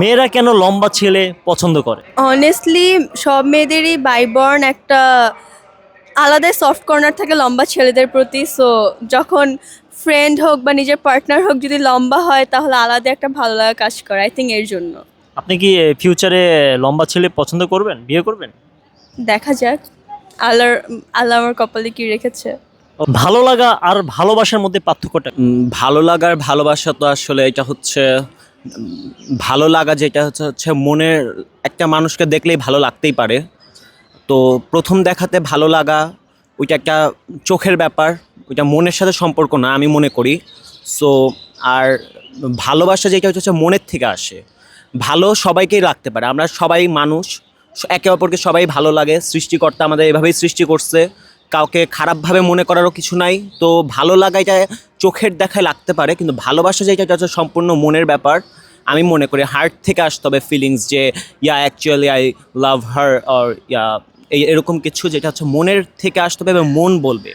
মেয়েরা কেন লম্বা ছেলে পছন্দ করে? অনেস্টলি সব মেয়েদেরই বাইবর্ন একটা আলাদা সফট কর্নার থাকে লম্বা ছেলেদের প্রতি সো যখন ফ্রেন্ড হোক বা নিজের পার্টনার হোক যদি লম্বা হয় তাহলে আলাদা একটা ভালো লাগা কাজ করে আই থিঙ্ক এর জন্য। আপনি কি ফিউচারে লম্বা ছেলে পছন্দ করবেন বিয়ে করবেন? দেখা যাক। আল্লাহর আল্লাহ আমার কপালে কি রেখেছে। ভালো লাগা আর ভালোবাসার মধ্যে পার্থক্যটা ভালো লাগার ভালোবাসা তো আসলে এটা হচ্ছে ভালো লাগা যেটা হচ্ছে হচ্ছে মনের একটা মানুষকে দেখলেই ভালো লাগতেই পারে। তো প্রথম দেখাতে ভালো লাগা, ওইটা একটা চোখের ব্যাপার, ওইটা মনের সাথে সম্পর্ক না, আমি মনে করি। সো আর ভালোবাসা যেটা হচ্ছে মনের থেকে আসে। ভালো সবাইকেই লাগতে পারে, আমরা সবাই মানুষ, একে অপরকে সবাই ভালো লাগে, সৃষ্টিকর্তা আমাদের এভাবেই সৃষ্টি করছে। কাউকে খারাপভাবে মনে করারও কিছু নাই। তো ভালো লাগা এটা চোখের দেখায় লাগতে পারে, কিন্তু ভালোবাসা যেটা এটা হচ্ছে সম্পূর্ণ মনের ব্যাপার। আমি মনে করি হার্ট থেকে আসতে হবে ফিলিংস যে yeah actually I love her or yeah এরকম কিছু যেটা হচ্ছে মনের থেকে আসতে হবে এবং মন বলবে।